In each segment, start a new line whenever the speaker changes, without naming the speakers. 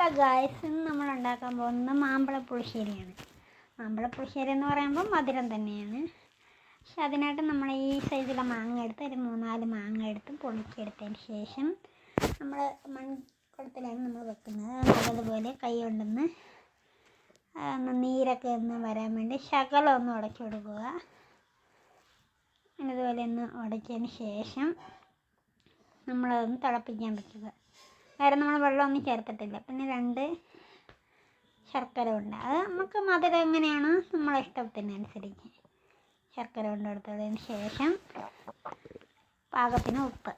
Hello guys ഇന്ന് നമ്മൾ ഉണ്ടാക്കാൻ പോകുന്നത് മാമ്പഴ പുളിശ്ശേരിയാണ് മാമ്പഴ പുളിശ്ശേരി എന്ന് പറയുമ്പോൾ മധുരം തന്നെയാണ്. പക്ഷെ അതിനായിട്ട് നമ്മൾ ഈ സൈസിലെ മാങ്ങ എടുത്ത് ഒരു മൂന്നാൽ മാങ്ങ എടുത്ത് പൊളിച്ചെടുത്തതിന് ശേഷം നമ്മൾ മൺകുടത്തിലാണ് നമ്മൾ വെക്കുന്നത്. നല്ലതുപോലെ കൈ കൊണ്ടൊന്ന് ഒന്ന് നീരൊക്കെ ഒന്ന് വരാൻ വേണ്ടി ശകലം ഒന്ന് ഉടച്ചു കൊടുക്കുക. ഇതുപോലെ ഒന്ന് ഉടച്ചതിന് ശേഷം നമ്മളതൊന്ന് തിളപ്പിക്കാൻ വെക്കുക. വേറെ നമ്മൾ വെള്ളമൊന്നും ചേർത്തിട്ടില്ല പിന്നെ രണ്ട് ശർക്കര ഉണ്ട് അത് നമുക്ക് മധുരം എങ്ങനെയാണ്? നമ്മളെ ഇഷ്ടത്തിനനുസരിച്ച് ശർക്കര കൊണ്ട് കൊടുത്തതിന് ശേഷം പാകത്തിന് ഉപ്പ്.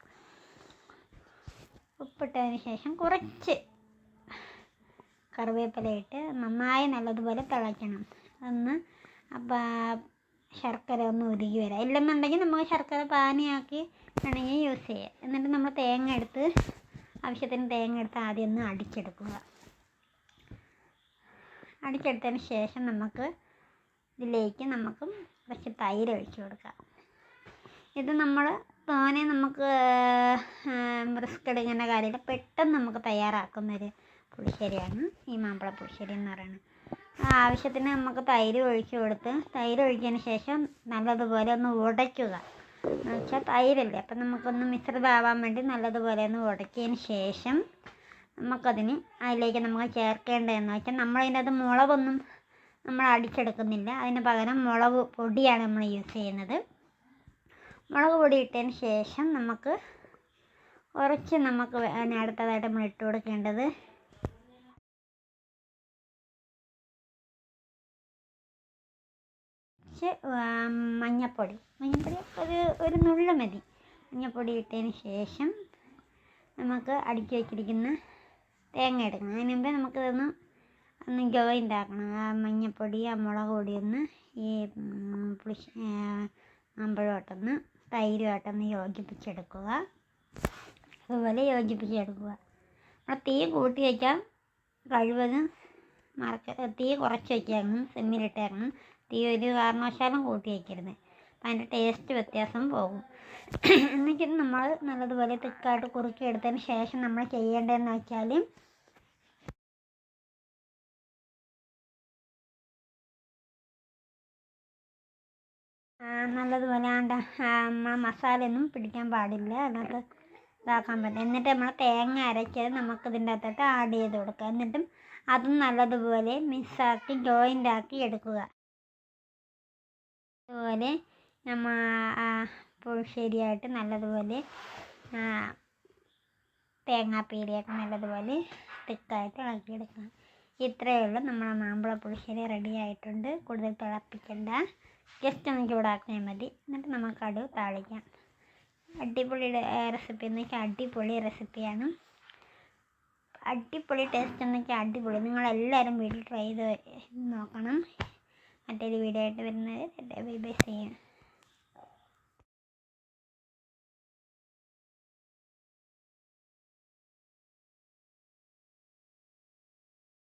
ഉപ്പിട്ടതിന് ശേഷം കുറച്ച് കറിവേപ്പില ഇട്ട് നന്നായി നല്ലതുപോലെ തിളയ്ക്കണം. ഒന്ന് അപ്പം ശർക്കര ഒന്ന് ഒതുക്കി വരാം. ഇല്ലെന്നുണ്ടെങ്കിൽ നമുക്ക് ശർക്കര പാനിയാക്കി വേണമെങ്കിൽ യൂസ് ചെയ്യാം. എന്നിട്ട് നമ്മൾ തേങ്ങ എടുത്ത് ആവശ്യത്തിന് തേങ്ങ എടുത്ത് ആദ്യം ഒന്ന് അടിച്ചെടുക്കുക. അടിച്ചെടുത്തതിന് ശേഷം നമുക്ക് ഇതിലേക്ക് നമുക്ക് കുറച്ച് തൈര് ഒഴിച്ചു കൊടുക്കാം. ഇത് നമ്മൾ തോനെ നമുക്ക് റിസ്ക് എടുക്കേണ്ട കാര്യമില്ല. പെട്ടെന്ന് നമുക്ക് തയ്യാറാക്കുന്നൊരു പുളിശ്ശേരിയാണ്. ഈ മാമ്പഴ പുളിശ്ശേരി എന്ന് പറയുന്നത്. ആവശ്യത്തിന് നമുക്ക് തൈര് ഒഴിച്ചു കൊടുത്ത് തൈര് ഒഴിച്ചതിന് ശേഷം നല്ലതുപോലെ ഒന്ന് ഉടയ്ക്കുക. എന്ന് വെച്ചാൽ തൈരല്ലേ? അപ്പം നമുക്കൊന്ന് മിശ്രിതമാവാൻ വേണ്ടി നല്ലതുപോലെ ഒന്ന് ഉടക്കിയതിന് ശേഷം നമുക്കതിന് അതിലേക്ക് നമുക്ക് ചേർക്കേണ്ടതെന്ന് വെച്ചാൽ നമ്മളതിന്റെ അത് മുളകൊന്നും നമ്മൾ അടിച്ചെടുക്കുന്നില്ല. അതിന് പകരം മുളക് പൊടിയാണ് നമ്മൾ യൂസ് ചെയ്യുന്നത്. മുളക് പൊടി ഇട്ടതിന് ശേഷം നമുക്ക് കുറച്ച് നമുക്ക് അടുത്തതായിട്ട് നമ്മൾ ഇട്ട് കൊടുക്കേണ്ടത് കുറച്ച് മഞ്ഞൾപ്പൊടി മഞ്ഞപ്പൊടി. ഒരു ഒരു നുള്ളു മതി. മഞ്ഞപ്പൊടി ഇട്ടതിന് ശേഷം നമുക്ക് അടുക്കി വെച്ചിരിക്കുന്ന തേങ്ങ എടുക്കണം അതിന് മുമ്പേ നമുക്കിതൊന്ന് ഒന്ന് ജോയിന്റ് ആക്കണം. ആ മഞ്ഞപ്പൊടി ആ മുളക് പൊടി ഒന്ന് ഈ പുളി മാമ്പഴമായിട്ടൊന്ന് തൈരുമായിട്ടൊന്ന് യോജിപ്പിച്ചെടുക്കുക. അതുപോലെ യോജിപ്പിച്ചെടുക്കുക. നമ്മൾ തീ കൂട്ടി വയ്ക്കാം കഴിവതും മറക്ക തീ കുറച്ച് വയ്ക്കണം സിമ്മിലിട്ടേക്കണം. തീ ഒരു കാരണവശാലും കൂട്ടി വയ്ക്കരുത് അപ്പം അതിന്റെ ടേസ്റ്റ് വ്യത്യാസം പോകും. എന്നിട്ട് നമ്മൾ നല്ലതുപോലെ തിക്കായിട്ട് കുറുക്കി എടുത്തതിന് ശേഷം നമ്മൾ ചെയ്യേണ്ടതെന്ന് വെച്ചാൽ നല്ലതുപോലെ ആണ്ട നമ്മളെ മസാലയൊന്നും പിടിക്കാൻ പാടില്ല. അതിനകത്ത് ഇതാക്കാൻ പറ്റും എന്നിട്ട് നമ്മൾ തേങ്ങ അരച്ചത് നമുക്ക് ഇതിന്റെ അകത്തോട്ട് ആഡ് ചെയ്ത് കൊടുക്കുക. എന്നിട്ടും അതും നല്ലതുപോലെ മിക്സാക്കി ജോയിന്റ് ആക്കി എടുക്കുക. അതുപോലെ നമ്മൾ ശരിയായിട്ട് നല്ലതുപോലെ തേങ്ങാപ്പീരിയൊക്കെ നല്ലതുപോലെ തിക്കായിട്ട് ഇളക്കിയെടുക്കണം. ഇത്രയേ ഉള്ളൂ. നമ്മുടെ മാമ്പഴ പുളിശ്ശേരി റെഡി ആയിട്ടുണ്ട്. കൂടുതൽ തിളപ്പിക്കണ്ട. ജസ്റ്റ് ഒന്ന് ചൂടാക്കിയാൽ മതി. എന്നിട്ട് നമുക്ക് അടുവ് താളിക്കാം. അടിപൊളി റെസിപ്പി എന്ന് വെച്ചാൽ അടിപൊളി റെസിപ്പിയാണ് അടിപൊളി ടേസ്റ്റ് എന്ന് വെച്ചാൽ അടിപൊളി. നിങ്ങളെല്ലാവരും വീട്ടിൽ ട്രൈ ചെയ്ത് നോക്കണം. മറ്റൊരു വീഡിയോ ആയിട്ട് വരുന്നത്. Bye bye. ചെയ്യാം